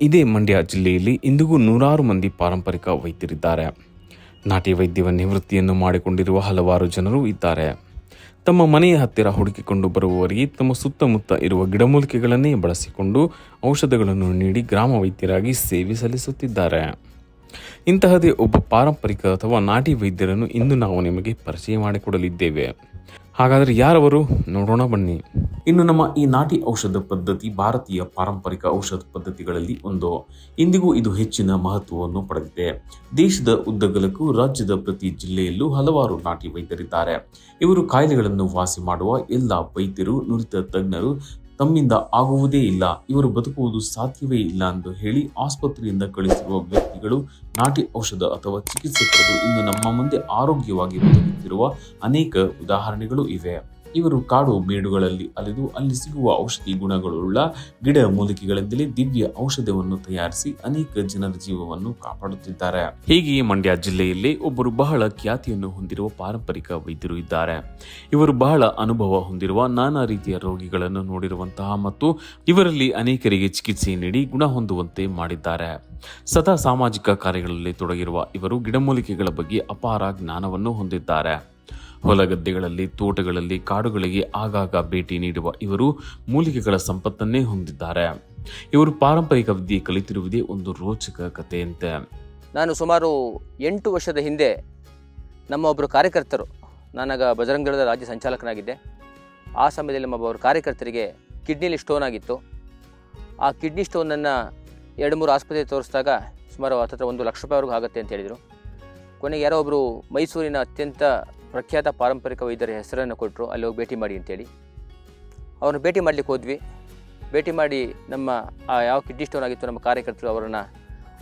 ಇದೇ ಮಂಡ್ಯ ಜಿಲ್ಲೆಯಲ್ಲಿ ಇಂದಿಗೂ ನೂರಾರು ಮಂದಿ ಪಾರಂಪರಿಕ ವೈದ್ಯರಿದ್ದಾರೆ. ನಾಟಿ ವೈದ್ಯವ ನಿವೃತ್ತಿಯನ್ನು ಮಾಡಿಕೊಂಡಿರುವ ಹಲವಾರು ಜನರು ಇದ್ದಾರೆ. ತಮ್ಮ ಮನೆಯ ಹತ್ತಿರ ಹುಡುಕಿಕೊಂಡು ಬರುವವರಿಗೆ ತಮ್ಮ ಸುತ್ತಮುತ್ತ ಇರುವ ಗಿಡಮೂಲಿಕೆಗಳನ್ನೇ ಬಳಸಿಕೊಂಡು ಔಷಧಗಳನ್ನು ನೀಡಿ ಗ್ರಾಮ ವೈದ್ಯರಾಗಿ ಸೇವೆ ಸಲ್ಲಿಸುತ್ತಿದ್ದಾರೆ. ಇಂತಹದೇ ಒಬ್ಬ ಪಾರಂಪರಿಕ ಅಥವಾ ನಾಟಿ ವೈದ್ಯರನ್ನು ಇಂದು ನಾವು ನಿಮಗೆ ಪರಿಚಯ ಮಾಡಿಕೊಡಲಿದ್ದೇವೆ. ಹಾಗಾದರೆ ಯಾರವರು? ನೋಡೋಣ, ಬನ್ನಿ. ಇನ್ನು ನಮ್ಮ ಈ ನಾಟಿ ಔಷಧ ಪದ್ಧತಿ, ಭಾರತೀಯ ಪಾರಂಪರಿಕ ಔಷಧ ಪದ್ಧತಿಗಳಲ್ಲಿ ಒಂದು. ಇಂದಿಗೂ ಇದು ಹೆಚ್ಚಿನ ಮಹತ್ವವನ್ನು ಪಡೆದಿದೆ. ದೇಶದ ಉದ್ದಗಲಕ್ಕೂ ರಾಜ್ಯದ ಪ್ರತಿ ಜಿಲ್ಲೆಯಲ್ಲೂ ಹಲವಾರು ನಾಟಿ ವೈದ್ಯರಿದ್ದಾರೆ. ಇವರು ಕಾಯಿಲೆಗಳನ್ನು ವಾಸಿ ಮಾಡುವ ಎಲ್ಲ ವೈದ್ಯರು, ನುರಿತ ತಜ್ಞರು ತಮ್ಮಿಂದ ಆಗುವುದೇ ಇಲ್ಲ. ಇವರು ಬದುಕುವುದು ಸಾಧ್ಯವೇ ಇಲ್ಲ ಎಂದು ಹೇಳಿ ಆಸ್ಪತ್ರೆಯಿಂದ ಕಳಿಸಿರುವ ವ್ಯಕ್ತಿಗಳು ನಾಟಿ ಔಷಧ ಅಥವಾ ಚಿಕಿತ್ಸೆ ಪಡೆದು ಇಂದು ನಮ್ಮ ಮುಂದೆ ಆರೋಗ್ಯವಾಗಿ ಬದುಕುತ್ತಿರುವ ಅನೇಕ ಉದಾಹರಣೆಗಳು ಇವೆ. ಇವರು ಕಾಡು ಮೇಡುಗಳಲ್ಲಿ ಅಲೆದು ಅಲ್ಲಿ ಸಿಗುವ ಔಷಧಿ ಗುಣಗಳುಳ್ಳ ಗಿಡ ಮೂಲಿಕೆಗಳಿಂದಲೇ ದಿವ್ಯ ಔಷಧವನ್ನು ತಯಾರಿಸಿ ಅನೇಕ ಜನರ ಜೀವವನ್ನು ಕಾಪಾಡುತ್ತಿದ್ದಾರೆ. ಹೀಗೆಯೇ ಮಂಡ್ಯ ಜಿಲ್ಲೆಯಲ್ಲಿ ಒಬ್ಬರು ಬಹಳ ಖ್ಯಾತಿಯನ್ನು ಹೊಂದಿರುವ ಪಾರಂಪರಿಕ ವೈದ್ಯರು ಇದ್ದಾರೆ. ಇವರು ಬಹಳ ಅನುಭವ ಹೊಂದಿರುವ ನಾನಾ ರೀತಿಯ ರೋಗಿಗಳನ್ನು ನೋಡಿರುವಂತಹ ಮತ್ತು ಇವರಲ್ಲಿ ಅನೇಕರಿಗೆ ಚಿಕಿತ್ಸೆ ನೀಡಿ ಗುಣ ಹೊಂದುವಂತೆ ಮಾಡಿದ್ದಾರೆ. ಸದಾ ಸಾಮಾಜಿಕ ಕಾರ್ಯಗಳಲ್ಲಿ ತೊಡಗಿರುವ ಇವರು ಗಿಡಮೂಲಿಕೆಗಳ ಬಗ್ಗೆ ಅಪಾರ ಜ್ಞಾನವನ್ನು ಹೊಂದಿದ್ದಾರೆ. ಹೊಲಗದ್ದೆಗಳಲ್ಲಿ, ತೋಟಗಳಲ್ಲಿ, ಕಾಡುಗಳಿಗೆ ಆಗಾಗ ಭೇಟಿ ನೀಡುವ ಇವರು ಮೂಲಿಕೆಗಳ ಸಂಪತ್ತನ್ನೇ ಹೊಂದಿದ್ದಾರೆ. ಇವರು ಪಾರಂಪರಿಕ ವಿದ್ಯೆ ಕಲಿತಿರುವುದೇ ಒಂದು ರೋಚಕ ಕಥೆಯಂತೆ. ನಾನು ಸುಮಾರು ಎಂಟು ವರ್ಷದ ಹಿಂದೆ ನಮ್ಮ ಒಬ್ಬರು ಕಾರ್ಯಕರ್ತರು, ನಾನಾಗ ಬಜರಂಗದಳದ ರಾಜ್ಯ ಸಂಚಾಲಕನಾಗಿದ್ದೆ. ಆ ಸಮಯದಲ್ಲಿ ನಮ್ಮ ಒಬ್ಬರು ಕಾರ್ಯಕರ್ತರಿಗೆ ಕಿಡ್ನಿಲಿ ಸ್ಟೋನ್ ಆಗಿತ್ತು. ಆ ಕಿಡ್ನಿ ಸ್ಟೋನನ್ನು ಎರಡು ಮೂರು ಆಸ್ಪತ್ರೆ ತೋರಿಸಿದಾಗ ಸುಮಾರು ಹತ್ತತ್ರ ಒಂದು ಲಕ್ಷ ರೂಪಾಯಿವರೆಗೂ ಆಗುತ್ತೆ ಅಂತ ಹೇಳಿದರು. ಕೊನೆಗೆ ಯಾರೋ ಒಬ್ಬರು ಮೈಸೂರಿನ ಅತ್ಯಂತ ಪ್ರಖ್ಯಾತ ಪಾರಂಪರಿಕ ವೈದ್ಯರ ಹೆಸರನ್ನು ಕೊಟ್ಟರು. ಅಲ್ಲಿ ಹೋಗಿ ಭೇಟಿ ಮಾಡಿ ಅಂತೇಳಿ. ಅವ್ರನ್ನ ಭೇಟಿ ಮಾಡಲಿಕ್ಕೆ ಹೋದ್ವಿ. ಭೇಟಿ ಮಾಡಿ ನಮ್ಮ, ಆ ಯಾವ ಕಿಡ್ನಿ ಸ್ಟೋನ್ ಆಗಿತ್ತು ನಮ್ಮ ಕಾರ್ಯಕರ್ತರು ಅವರನ್ನು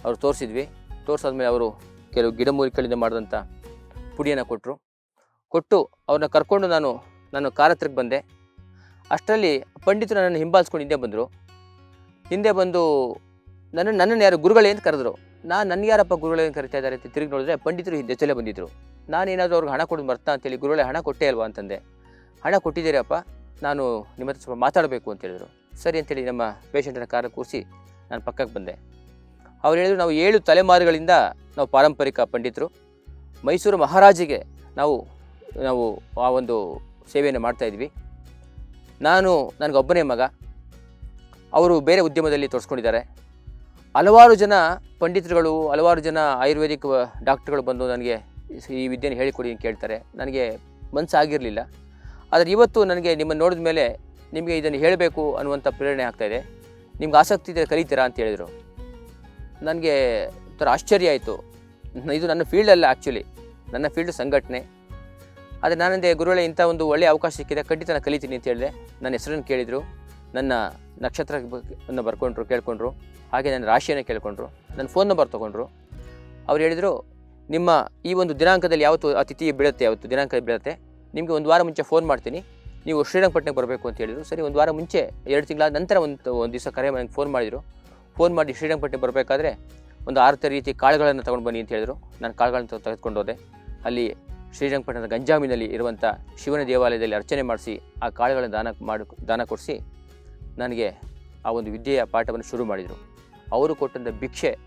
ಅವರು ತೋರಿಸಿದ್ವಿ. ತೋರಿಸಾದ್ಮೇಲೆ ಅವರು ಕೆಲವು ಗಿಡಮೂಲಿಕೆಗಳಿಂದ ಮಾಡಿದಂಥ ಪುಡಿಯನ್ನು ಕೊಟ್ಟರು ಕೊಟ್ಟು ಅವ್ರನ್ನ ಕರ್ಕೊಂಡು ನಾನು ನಾನು ಕಾರ್ ಹತ್ರಕ್ಕೆ ಬಂದೆ. ಅಷ್ಟರಲ್ಲಿ ಪಂಡಿತರು ನನ್ನನ್ನು ಹಿಂಬಾಲಿಸ್ಕೊಂಡು ಹಿಂದೆ ಬಂದರು. ಹಿಂದೆ ಬಂದು ನನ್ನ, ನನ್ನನ್ನು ಯಾರು ಗುರುಗಳೇ ಅಂತ ಕರೆದ್ರು. ನಾನು ನನ್ನ ಯಾರಪ್ಪ ಗುರುಗಳೇ ಅಂತ ಕರಿತಾ ಇದ್ದಾರೆ ಅಂತ ತಿರುಗಿ ನೋಡಿದ್ರೆ ಪಂಡಿತರು ಹಿಂದೆ ಚಲೇ ಬಂದಿದ್ದರು ನಾನೇನಾದರೂ ಅವ್ರಿಗೆ ಹಣ ಕೊಡೋದು ಬರ್ತಾ ಅಂತೇಳಿ ಗುರುಗಳೇ ಹಣ ಕೊಟ್ಟೆ ಅಲ್ವಾ ಅಂತಂದೆ. ಹಣ ಕೊಟ್ಟಿದ್ದೀರಪ್ಪ, ನಾನು ನಿಮ್ಮ ಹತ್ರ ಸ್ವಲ್ಪ ಮಾತಾಡಬೇಕು ಅಂತ ಹೇಳಿದರು. ಸರಿ ಅಂತೇಳಿ ನಮ್ಮ ಪೇಷಂಟನ್ನು ಕಾರ ಕೂರಿಸಿ ನಾನು ಪಕ್ಕಕ್ಕೆ ಬಂದೆ. ಅವ್ರು ಹೇಳಿದ್ರು, ನಾವು ಏಳು ತಲೆಮಾರುಗಳಿಂದ ನಾವು ಪಾರಂಪರಿಕ ಪಂಡಿತರು. ಮೈಸೂರು ಮಹಾರಾಜಿಗೆ ನಾವು ನಾವು ಆ ಒಂದು ಸೇವೆಯನ್ನು ಮಾಡ್ತಾಯಿದ್ವಿ ನಾನು ನನಗೊಬ್ಬನೇ ಮಗ. ಅವರು ಬೇರೆ ಉದ್ಯಮದಲ್ಲಿ ತೋರಿಸ್ಕೊಂಡಿದ್ದಾರೆ ಹಲವಾರು ಜನ ಪಂಡಿತರುಗಳು, ಹಲವಾರು ಜನ ಆಯುರ್ವೇದಿಕ್ ಡಾಕ್ಟ್ರುಗಳು ಬಂದು ನನಗೆ ಈ ವಿದ್ಯೆನ ಹೇಳಿಕೊಡಿ ಅಂತ ಕೇಳ್ತಾರೆ. ನನಗೆ ಮನಸ್ಸಾಗಿರಲಿಲ್ಲ ಆದರೆ ಇವತ್ತು ನನಗೆ ನಿಮ್ಮನ್ನು ನೋಡಿದ ಮೇಲೆ ನಿಮಗೆ ಇದನ್ನು ಹೇಳಬೇಕು ಅನ್ನುವಂಥ ಪ್ರೇರಣೆ ಆಗ್ತಾಯಿದೆ ನಿಮ್ಗೆ ಆಸಕ್ತಿ ಇದೆ ಕಲಿತೀರಾ ಅಂತ ಹೇಳಿದರು. ನನಗೆ ಒಂಥರ ಆಶ್ಚರ್ಯ ಆಯಿತು. ಇದು ನನ್ನ ಫೀಲ್ಡ್ ಅಲ್ಲ ಆ್ಯಕ್ಚುಲಿ ನನ್ನ ಫೀಲ್ಡ್ ಸಂಘಟನೆ. ಆದರೆ ನಾನಂದೆ ಗುರುಗಳೇ, ಇಂಥ ಒಂದು ಒಳ್ಳೆಯ ಅವಕಾಶ ಸಿಕ್ಕಿದೆ ಖಂಡಿತ ನಾನು ಕಲಿತೀನಿ ಅಂತ ಹೇಳಿದೆ. ನನ್ನ ಹೆಸರನ್ನು ಕೇಳಿದರು. ನನ್ನ ನಕ್ಷತ್ರ ಅನ್ನು ಬರ್ಕೊಂಡ್ರು, ಕೇಳ್ಕೊಂಡ್ರು. ಹಾಗೆ ನನ್ನ ರಾಶಿಯನ್ನು ಕೇಳ್ಕೊಂಡ್ರು. ನನ್ನ ಫೋನ್ ನಂಬರ್ ತೊಗೊಂಡ್ರು. ಅವ್ರು ಹೇಳಿದರು ನಿಮ್ಮ ಈ ಒಂದು ದಿನಾಂಕದಲ್ಲಿ ಯಾವತ್ತು ಅತಿಥಿ ತಿಥಿ ಬೀಳುತ್ತೆ, ಯಾವತ್ತು ದಿನಾಂಕ ಬೀಳುತ್ತೆ, ನಿಮಗೆ ಒಂದು ವಾರ ಮುಂಚೆ ಫೋನ್ ಮಾಡ್ತೀನಿ. ನೀವು ಶ್ರೀರಂಗಪಟ್ಟಣಕ್ಕೆ ಬರಬೇಕು ಅಂತ ಹೇಳಿದರು. ಸರಿ, ಒಂದು ವಾರ ಮುಂಚೆ, ಎರಡು ತಿಂಗಳ ನಂತರ ಒಂದು ಒಂದು ದಿವಸ ಕರೆ ನನಗೆ ಫೋನ್ ಮಾಡಿದರು. ಫೋನ್ ಮಾಡಿ ಶ್ರೀರಂಗಪಟ್ಟಣಕ್ಕೆ ಬರಬೇಕಾದ್ರೆ ಒಂದು ಆರು ರೀತಿ ಕಾಳುಗಳನ್ನು ತೊಗೊಂಡು ಬನ್ನಿ ಅಂತ ಹೇಳಿದರು. ನಾನು ಕಾಳುಗಳನ್ನು ತೆಗೆದುಕೊಂಡು ಹೋದೆ. ಅಲ್ಲಿ ಶ್ರೀರಂಗಪಟ್ಟಣದ ಗಂಜಾಮಿನಲ್ಲಿ ಇರುವಂಥ ಶಿವನ ದೇವಾಲಯದಲ್ಲಿ ಅರ್ಚನೆ ಮಾಡಿಸಿ ಆ ಕಾಳುಗಳನ್ನು ದಾನ ಮಾಡಿ, ದಾನ ಕೊಡಿಸಿ ನನಗೆ ಆ ಒಂದು ವಿದ್ಯೆಯ ಪಾಠವನ್ನು ಶುರು ಮಾಡಿದರು. ಅವರು ಕೊಟ್ಟಂಥ ಭಿಕ್ಷೆ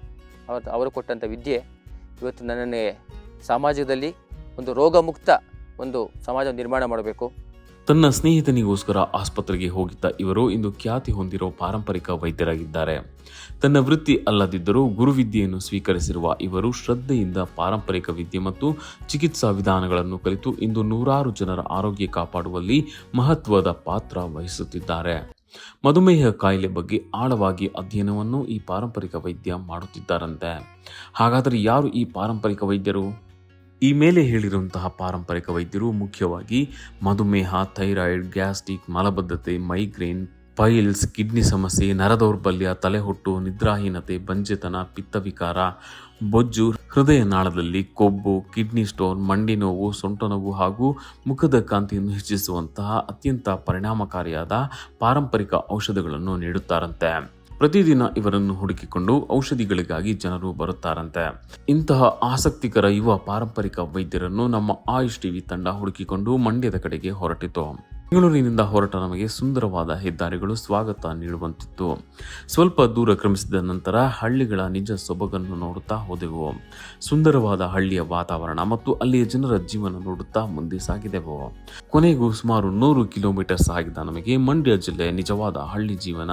ಅವರು ಕೊಟ್ಟಂಥ ವಿದ್ಯೆ ಇವತ್ತು ನನ್ನನ್ನೇ ಸಮಾಜದಲ್ಲಿ ಒಂದು ರೋಗಮುಕ್ತ ಒಂದು ಸಮಾಜ ನಿರ್ಮಾಣ ಮಾಡಬೇಕು. ತನ್ನ ಸ್ನೇಹಿತನಿಗೋಸ್ಕರ ಆಸ್ಪತ್ರೆಗೆ ಹೋಗಿದ್ದ ಇವರು ಇಂದು ಖ್ಯಾತಿ ಹೊಂದಿರೋ ಪಾರಂಪರಿಕ ವೈದ್ಯರಾಗಿದ್ದಾರೆ. ತನ್ನ ವೃತ್ತಿ ಅಲ್ಲದಿದ್ದರೂ ಗುರುವಿದ್ಯೆಯನ್ನು ಸ್ವೀಕರಿಸಿರುವ ಇವರು ಶ್ರದ್ಧೆಯಿಂದ ಪಾರಂಪರಿಕ ವಿದ್ಯೆ ಮತ್ತು ಚಿಕಿತ್ಸಾ ವಿಧಾನಗಳನ್ನು ಕಲಿತು ಇಂದು ನೂರಾರು ಜನರ ಆರೋಗ್ಯ ಕಾಪಾಡುವಲ್ಲಿ ಮಹತ್ವದ ಪಾತ್ರ ವಹಿಸುತ್ತಿದ್ದಾರೆ. ಮಧುಮೇಹ ಕಾಯಿಲೆ ಬಗ್ಗೆ ಆಳವಾಗಿ ಅಧ್ಯಯನವನ್ನು ಈ ಪಾರಂಪರಿಕ ವೈದ್ಯ ಮಾಡುತ್ತಿದ್ದಾರಂತೆ. ಹಾಗಾದರೆ ಯಾರು ಈ ಪಾರಂಪರಿಕ ವೈದ್ಯರು? ಈ ಮೇಲೆ ಹೇಳಿರುವಂತಹ ಪಾರಂಪರಿಕ ವೈದ್ಯರು ಮುಖ್ಯವಾಗಿ ಮಧುಮೇಹ, ಥೈರಾಯ್ಡ್, ಗ್ಯಾಸ್ಟ್ರಿಕ್, ಮಲಬದ್ಧತೆ, ಮೈಗ್ರೇನ್ ಪೈಲ್ಸ್, ಕಿಡ್ನಿ ಸಮಸ್ಯೆ, ನರದೌರ್ಬಲ್ಯ, ತಲೆಹೊಟ್ಟು, ನಿದ್ರಾಹೀನತೆ, ಬಂಜೆತನ, ಪಿತ್ತವಿಕಾರ, ಬೊಜ್ಜು, ಹೃದಯ ನಾಳದಲ್ಲಿ ಕೊಬ್ಬು, ಕಿಡ್ನಿ ಸ್ಟೋನ್, ಮಂಡಿ ನೋವು, ಸೊಂಟ ನೋವು ಹಾಗೂ ಮುಖದ ಕಾಂತಿಯನ್ನು ಹೆಚ್ಚಿಸುವಂತಹ ಅತ್ಯಂತ ಪರಿಣಾಮಕಾರಿಯಾದ ಪಾರಂಪರಿಕ ಔಷಧಗಳನ್ನು ನೀಡುತ್ತಾರಂತೆ. ಪ್ರತಿದಿನ ಇವರನ್ನು ಹುಡುಕಿಕೊಂಡು ಔಷಧಿಗಳಿಗಾಗಿ ಜನರು ಬರುತ್ತಾರಂತೆ. ಇಂತಹ ಆಸಕ್ತಿಕರ ಯುವ ಪಾರಂಪರಿಕ ವೈದ್ಯರನ್ನು ನಮ್ಮ ಆಯುಷ್ ಟಿವಿ ತಂಡ ಹುಡುಕಿಕೊಂಡು ಮಂಡ್ಯದ ಕಡೆಗೆ ಹೊರಟಿತು. ಬೆಂಗಳೂರಿನಿಂದ ಹೊರಟ ನಮಗೆ ಸುಂದರವಾದ ಹೆದ್ದಾರಿಗಳು ಸ್ವಾಗತ ನೀಡುವಂತಿತ್ತು. ಸ್ವಲ್ಪ ದೂರ ಕ್ರಮಿಸಿದ ನಂತರ ಹಳ್ಳಿಗಳ ನಿಜ ಸೊಬಗನ್ನು ನೋಡುತ್ತಾ ಹೋದೆವು. ಸುಂದರವಾದ ಹಳ್ಳಿಯ ವಾತಾವರಣ ಮತ್ತು ಅಲ್ಲಿಯ ಜನರ ಜೀವನ ನೋಡುತ್ತಾ ಮುಂದೆ ಸಾಗಿದೆವು. ಕೊನೆಗೂ ಸುಮಾರು ನೂರು ಕಿಲೋಮೀಟರ್ ಸಾಗಿದ ನಮಗೆ ಮಂಡ್ಯ ಜಿಲ್ಲೆಯ ನಿಜವಾದ ಹಳ್ಳಿ ಜೀವನ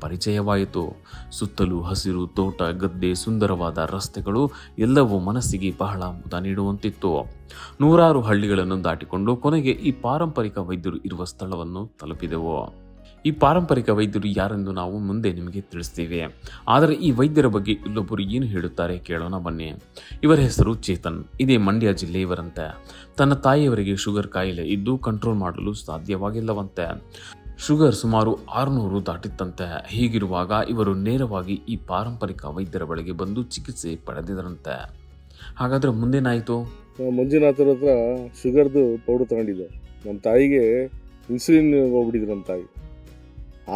ಪರಿಚಯವಾಯಿತು. ಸುತ್ತಲೂ ಹಸಿರು, ತೋಟ, ಗದ್ದೆ, ಸುಂದರವಾದ ರಸ್ತೆಗಳು ಎಲ್ಲವೂ ಮನಸ್ಸಿಗೆ ಬಹಳ ಮುದ ನೀಡುವಂತಿತ್ತು. ನೂರಾರು ಹಳ್ಳಿಗಳನ್ನು ದಾಟಿಕೊಂಡು ಕೊನೆಗೆ ಈ ಪಾರಂಪರಿಕ ವೈದ್ಯರು ಇರುವ ಸ್ಥಳವನ್ನು ತಲುಪಿದೆವು. ಈ ಪಾರಂಪರಿಕ ವೈದ್ಯರು ಯಾರೆಂದು ನಾವು ಮುಂದೆ ನಿಮಗೆ ತಿಳಿಸ್ತೀವಿ. ಆದರೆ ಈ ವೈದ್ಯರ ಬಗ್ಗೆ ಇಲ್ಲೊಬ್ಬರು ಏನು ಹೇಳುತ್ತಾರೆ ಕೇಳೋಣ ಬನ್ನಿ. ಇವರ ಹೆಸರು ಚೇತನ್, ಇದೇ ಮಂಡ್ಯ ಜಿಲ್ಲೆಯವರಂತೆ. ತನ್ನ ತಾಯಿಯವರಿಗೆ ಶುಗರ್ ಕಾಯಿಲೆ ಇದ್ದು ಕಂಟ್ರೋಲ್ ಮಾಡಲು ಸಾಧ್ಯವಾಗಿಲ್ಲವಂತೆ. ಶುಗರ್ ಸುಮಾರು ಆರುನೂರು ದಾಟಿತ್ತಂತೆ. ಹೀಗಿರುವಾಗ ಇವರು ನೇರವಾಗಿ ಈ ಪಾರಂಪರಿಕ ವೈದ್ಯರ ಬಳಿಗೆ ಬಂದು ಚಿಕಿತ್ಸೆ ಪಡೆದಿದರಂತೆ. ಹಾಗಾದ್ರೆ ಮುಂದೇನಾಯಿತು ಮಂಜುನಾಥರ ಹತ್ರ ಶುಗರ್ದು ಪೌಡರ್ ತಗೊಂಡಿದ್ದೆ. ನಮ್ಮ ತಾಯಿಗೆ ಇನ್ಸುಲಿನ್ ಹೋಗ್ಬಿಟ್ಟಿದ್ರು ನಮ್ಮ ತಾಯಿ.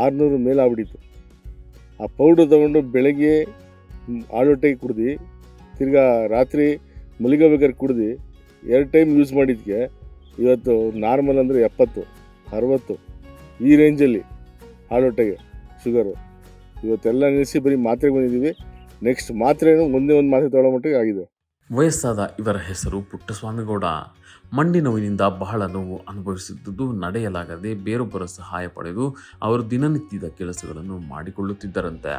ಆರುನೂರು ಮೇಲೆ ಆಗ್ಬಿಟ್ಟಿತ್ತು ಆ ಪೌಡ್ರ್ ತಗೊಂಡು ಬೆಳಗ್ಗೆ ಆಳೊಟ್ಟೆಗೆ ಕುಡ್ದು, ತಿರ್ಗಾ ರಾತ್ರಿ ಮಲಗಬೇಕಾದ್ರೆ ಕುಡ್ದು, ಎರಡು ಟೈಮ್ ಯೂಸ್ ಮಾಡಿದ್ಕೆ ಇವತ್ತು ನಾರ್ಮಲ್ ಅಂದರೆ ಎಪ್ಪತ್ತು, ಅರವತ್ತು. ಈ ರೇಂಜಲ್ಲಿ ಹಾಲೊಟ್ಟೆಗೆ ಶುಗರು ಇವತ್ತೆಲ್ಲ ನಿಲ್ಲಿಸಿ ಬರೀ ಮಾತ್ರೆಗೆ ಬಂದಿದ್ದೀವಿ. ನೆಕ್ಸ್ಟ್ ಮಾತ್ರೆನೂ ಒಂದೇ ಒಂದು ಮಾತ್ರೆ ತೊಗೊಳ್ಳೋ ಮಟ್ಟಿಗೆ ಆಗಿದೆ. ವಯಸ್ಸಾದ ಇವರ ಹೆಸರು ಪುಟ್ಟಸ್ವಾಮಿಗೌಡ. ಮಂಡಿ ನೋವಿನಿಂದ ಬಹಳ ನೋವು ಅನುಭವಿಸುತ್ತಿದ್ದು ನಡೆಯಲಾಗದೆ ಬೇರೊಬ್ಬರ ಸಹಾಯ ಪಡೆದು ಅವರು ದಿನನಿತ್ಯದ ಕೆಲಸಗಳನ್ನು ಮಾಡಿಕೊಳ್ಳುತ್ತಿದ್ದರಂತೆ.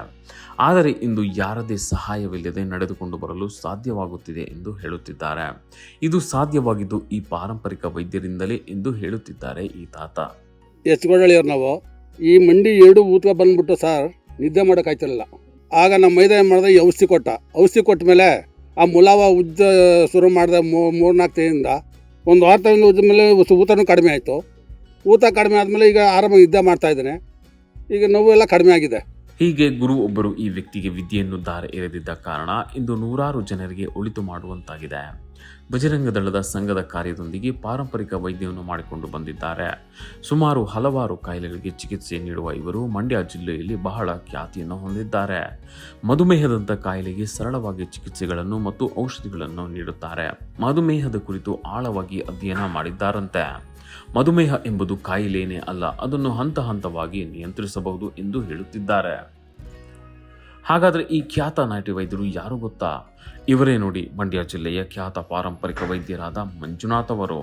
ಆದರೆ ಇಂದು ಯಾರದೇ ಸಹಾಯವಿಲ್ಲದೆ ನಡೆದುಕೊಂಡು ಬರಲು ಸಾಧ್ಯವಾಗುತ್ತಿದೆ ಎಂದು ಹೇಳುತ್ತಿದ್ದಾರೆ. ಇದು ಸಾಧ್ಯವಾಗಿದ್ದು ಈ ಪಾರಂಪರಿಕ ವೈದ್ಯರಿಂದಲೇ ಎಂದು ಹೇಳುತ್ತಿದ್ದಾರೆ ಈ ತಾತ. ಎಚ್ಕೊಂಡಳಿಯವ್ರು ನಾವು. ಈ ಮಂಡಿ ಎರಡು ಊತ್ಕ ಬಂದ್ಬಿಟ್ಟು ಸರ್, ನಿದ್ದೆ ಮಾಡೋಕ್ಕಾಯ್ತಿರಲಿಲ್ಲ ಆಗ ನಮ್ಮ ಮೈದ ಏನು ಮಾಡಿದೆ? ಈ ಔಷಧಿ ಕೊಟ್ಟ. ಔಷಧಿ ಕೊಟ್ಟ ಮೇಲೆ ಆ ಮುಲಾವ ಉಜ್ಜ ಶುರು ಮಾಡಿದೆ ಮೂರ್ನಾಲ್ಕು ತಿಂಗಳಿಂದ. ಒಂದು ವಾರ ತಿಂಗಳು ಉಜ್ಜ ಮೇಲೆ ಊತನೂ ಕಡಿಮೆ ಆಯಿತು. ಊತ ಕಡಿಮೆ ಆದಮೇಲೆ ಈಗ ಆರಾಮಾಗಿ ನಿದ್ದೆ ಮಾಡ್ತಾ ಇದ್ದೇನೆ. ಈಗ ನೋವು ಎಲ್ಲ ಕಡಿಮೆ ಆಗಿದೆ. ಹೀಗೆ ಗುರು ಒಬ್ಬರು ಈ ವ್ಯಕ್ತಿಗೆ ವಿದ್ಯೆಯನ್ನು ದಾರ ಎರೆದಿದ್ದ ಕಾರಣ ಇಂದು ನೂರಾರು ಜನರಿಗೆ ಉಳಿತು ಮಾಡುವಂತಾಗಿದೆ. ಬಜರಂಗ ದಳದ ಸಂಘದ ಕಾರ್ಯದೊಂದಿಗೆ ಪಾರಂಪರಿಕ ವೈದ್ಯವನ್ನು ಮಾಡಿಕೊಂಡು ಬಂದಿದ್ದಾರೆ. ಸುಮಾರು ಹಲವಾರು ಕಾಯಿಲೆಗಳಿಗೆ ಚಿಕಿತ್ಸೆ ನೀಡುವ ಇವರು ಮಂಡ್ಯ ಜಿಲ್ಲೆಯಲ್ಲಿ ಬಹಳ ಖ್ಯಾತಿಯನ್ನು ಹೊಂದಿದ್ದಾರೆ. ಮಧುಮೇಹದಂಥ ಕಾಯಿಲೆಗೆ ಸರಳವಾಗಿ ಚಿಕಿತ್ಸೆಗಳನ್ನು ಮತ್ತು ಔಷಧಿಗಳನ್ನು ನೀಡುತ್ತಾರೆ. ಮಧುಮೇಹದ ಕುರಿತು ಆಳವಾಗಿ ಅಧ್ಯಯನ ಮಾಡಿದ್ದಾರಂತೆ. ಮಧುಮೇಹ ಎಂಬುದು ಕಾಯಿಲೇನೇ ಅಲ್ಲ, ಅದನ್ನು ಹಂತ ಹಂತವಾಗಿ ನಿಯಂತ್ರಿಸಬಹುದು ಎಂದು ಹೇಳುತ್ತಿದ್ದಾರೆ. ಹಾಗಾದ್ರೆ ಈ ಖ್ಯಾತ ನಾಟಿ ವೈದ್ಯರು ಯಾರು ಗೊತ್ತಾ? ಇವರೇ ನೋಡಿ ಮಂಡ್ಯ ಜಿಲ್ಲೆಯ ಖ್ಯಾತ ಪಾರಂಪರಿಕ ವೈದ್ಯರಾದ ಮಂಜುನಾಥ್ ಅವರು.